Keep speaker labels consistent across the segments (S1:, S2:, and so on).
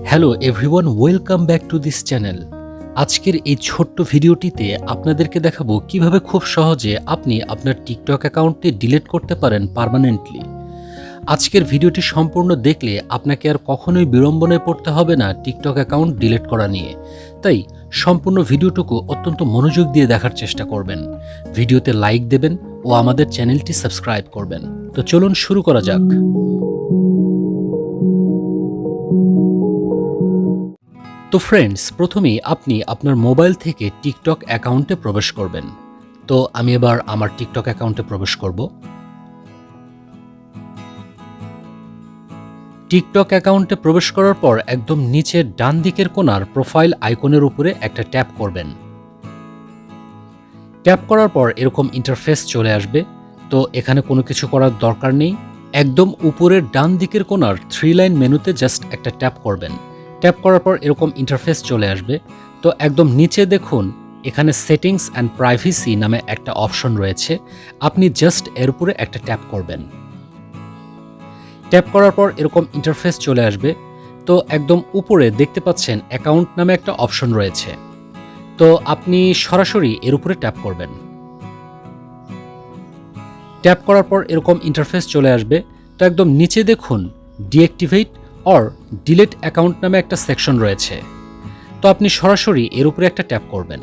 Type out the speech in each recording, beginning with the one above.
S1: Hello everyone welcome back to this channel আজকের এই ছোট্ট ভিডিওটিতে আপনাদেরকে দেখাবো কীভাবে খুব সহজে আপনি আপনার টিকটক অ্যাকাউন্টটি ডিলিট করতে পারেন পারমানেন্টলি আজকের ভিডিওটি সম্পূর্ণ দেখলে আপনাকে আর কখনোই বিড়ম্বনায় পড়তে হবে না টিকটক অ্যাকাউন্ট ডিলিট করা নিয়ে। তাই সম্পূর্ণ ভিডিওটুকু অত্যন্ত মনোযোগ দিয়ে দেখার চেষ্টা করবেন। ভিডিওতে লাইক দেবেন ও আমাদের চ্যানেলটি সাবস্ক্রাইব করবেন। তো চলুন শুরু করা যাক। তো ফ্রেন্ডস প্রথমেই আপনি আপনার মোবাইল থেকে টিকটক অ্যাকাউন্টে প্রবেশ করবেন। তো আমি এবার আমার টিকটক অ্যাকাউন্টে প্রবেশ করব। টিকটক অ্যাকাউন্টে প্রবেশ করার পর একদম নিচের ডান দিকের কোণার প্রোফাইল আইকনের উপরে একটা ট্যাপ করবেন। ট্যাপ করার পর এরকম ইন্টারফেস চলে আসবে। তো এখানে কোনো কিছু করার দরকার নেই। একদম উপরের ডান দিকের কোণার থ্রি লাইন মেনুতে জাস্ট একটা ট্যাপ করবেন। ট্যাপ করার পর এরকম ইন্টারফেস চলে আসবে। তো একদম নিচে দেখুন, এখানে সেটিংস অ্যান্ড প্রাইভেসি নামে একটা অপশন রয়েছে। আপনি জাস্ট এর উপরে একটা ট্যাপ করবেন। ট্যাপ করার পর এরকম ইন্টারফেস চলে আসবে। তো একদম উপরে দেখতে পাচ্ছেন অ্যাকাউন্ট নামে একটা অপশন রয়েছে। তো আপনি সরাসরি এর উপরে ট্যাপ করবেন। ট্যাপ করার পর এরকম ইন্টারফেস চলে আসবে। তো একদম নিচে দেখুন ডিঅ্যাক্টিভেট অর ডিলেট অ্যাকাউন্ট নামে একটা সেকশন রয়েছে। তো আপনি সরাসরি এর উপরে একটা ট্যাপ করবেন।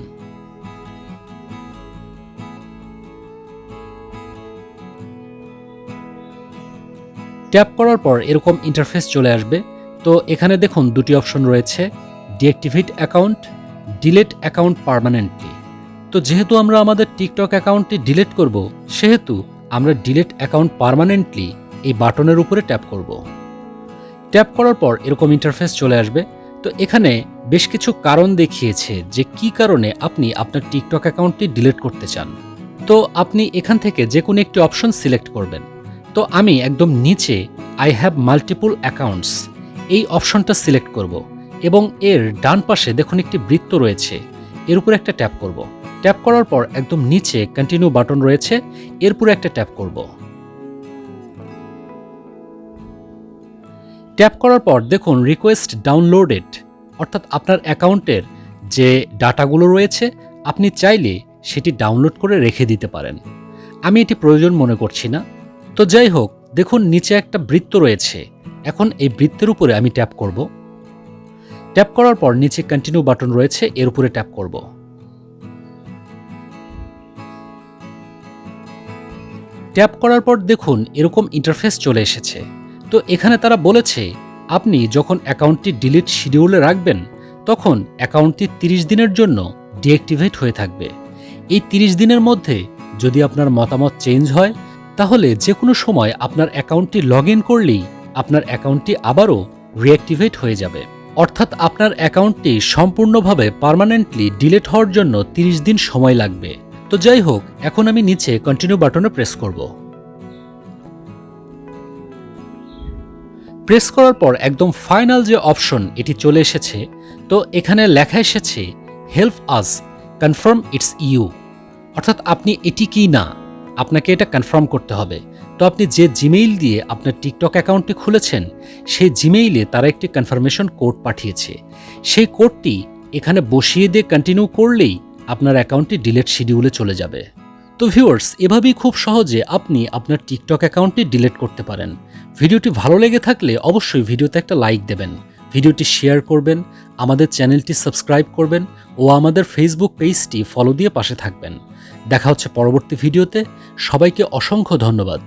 S1: ট্যাপ করার পর এরকম ইন্টারফেস চলে আসবে। তো এখানে দেখুন দুটি অপশন রয়েছে deactivate account delete account permanently তো যেহেতু আমরা আমাদের টিকটক অ্যাকাউন্টটি ডিলিট করব, সেহেতু আমরা ডিলেট অ্যাকাউন্ট পার্মানেন্টলি এই বাটনের উপরে ট্যাপ করব। ট্যাপ করার পর এরকম ইন্টারফেস চলে আসবে। তো এখানে বেশ কিছু কারণ দেখিয়েছে যে কি কারণে আপনি আপনার টিকটক অ্যাকাউন্টটি ডিলিট করতে চান। তো আপনি এখান থেকে যে কোনো একটি অপশন সিলেক্ট করবেন। তো আমি একদম নিচে আই হ্যাভ মাল্টিপল অ্যাকাউন্টস এই অপশনটা সিলেক্ট করব এবং এর ডান পাশে দেখুন একটি বৃত্ত রয়েছে, এর উপরে একটা ট্যাপ করব। ট্যাপ করার পর একদম নিচে কন্টিনিউ বাটন রয়েছে, এর উপরে একটা ট্যাপ করব। ট্যাপ করার পর দেখুন রিকোয়েস্ট ডাউনলোডেড অর্থাৎ আপনার অ্যাকাউন্টের যে ডাটাগুলো রয়েছে, আপনি চাইলে সেটি ডাউনলোড করে রেখে দিতে পারেন। আমি এটি প্রয়োজন মনে করছি না। তো যাই হোক, দেখুন নিচে একটা বৃত্ত রয়েছে। এখন এই বৃত্তের উপরে আমি ট্যাপ করব। ট্যাপ করার পর নিচে কন্টিনিউ বাটন রয়েছে, এর উপরে ট্যাপ করব। ট্যাপ করার পর দেখুন এরকম ইন্টারফেস চলে এসেছে। তো এখানে তারা বলেছে, আপনি যখন অ্যাকাউন্টটি ডিলিট শিডিউলে রাখবেন, তখন অ্যাকাউন্টটি 30 দিনের জন্য ডিঅ্যাক্টিভেট হয়ে থাকবে। এই 30 দিনের মধ্যে যদি আপনার মতামত চেঞ্জ হয়, তাহলে যে কোনো সময় আপনার অ্যাকাউন্টটি লগ ইন করলেই আপনার অ্যাকাউন্টটি আবারও রিঅ্যাক্টিভেট হয়ে যাবে। অর্থাৎ আপনার অ্যাকাউন্টটি সম্পূর্ণভাবে পার্মানেন্টলি ডিলিট হওয়ার জন্য 30 দিন সময় লাগবে। তো যাই হোক, এখন আমি নিচে কন্টিনিউ বাটনে প্রেস করব। প্রেস করার পর একদম ফাইনাল যে অপশন এটি চলে এসেছে, তো এখানে লেখা এসেছে help us confirm it's you অর্থাৎ আপনি এটি কি না, আপনাকে এটা কনফার্ম করতে হবে। তো আপনি যে জিমেইল দিয়ে আপনার টিকটক অ্যাকাউন্টটি খুলেছেন, সেই জিমেইলে তারা একটি কনফার্মেশন কোড পাঠিয়েছে। সেই কোডটি এখানে বসিয়ে দিয়ে কন্টিনিউ করলেই আপনার অ্যাকাউন্টটি ডিলেট শিডিউলে চলে যাবে। তো ভিউয়ার্স এভাবেই খুব সহজে আপনি আপনার টিকটক অ্যাকাউন্টটি ডিলিট করতে পারেন। ভিডিওটি ভালো লেগে থাকলে অবশ্যই ভিডিওতে একটা লাইক দেবেন, ভিডিওটি শেয়ার করবেন, আমাদের চ্যানেলটি সাবস্ক্রাইব করবেন ও আমাদের ফেসবুক পেজটি ফলো দিয়ে পাশে থাকবেন। দেখা হচ্ছে পরবর্তী ভিডিওতে, সবাইকে অসংখ্য ধন্যবাদ।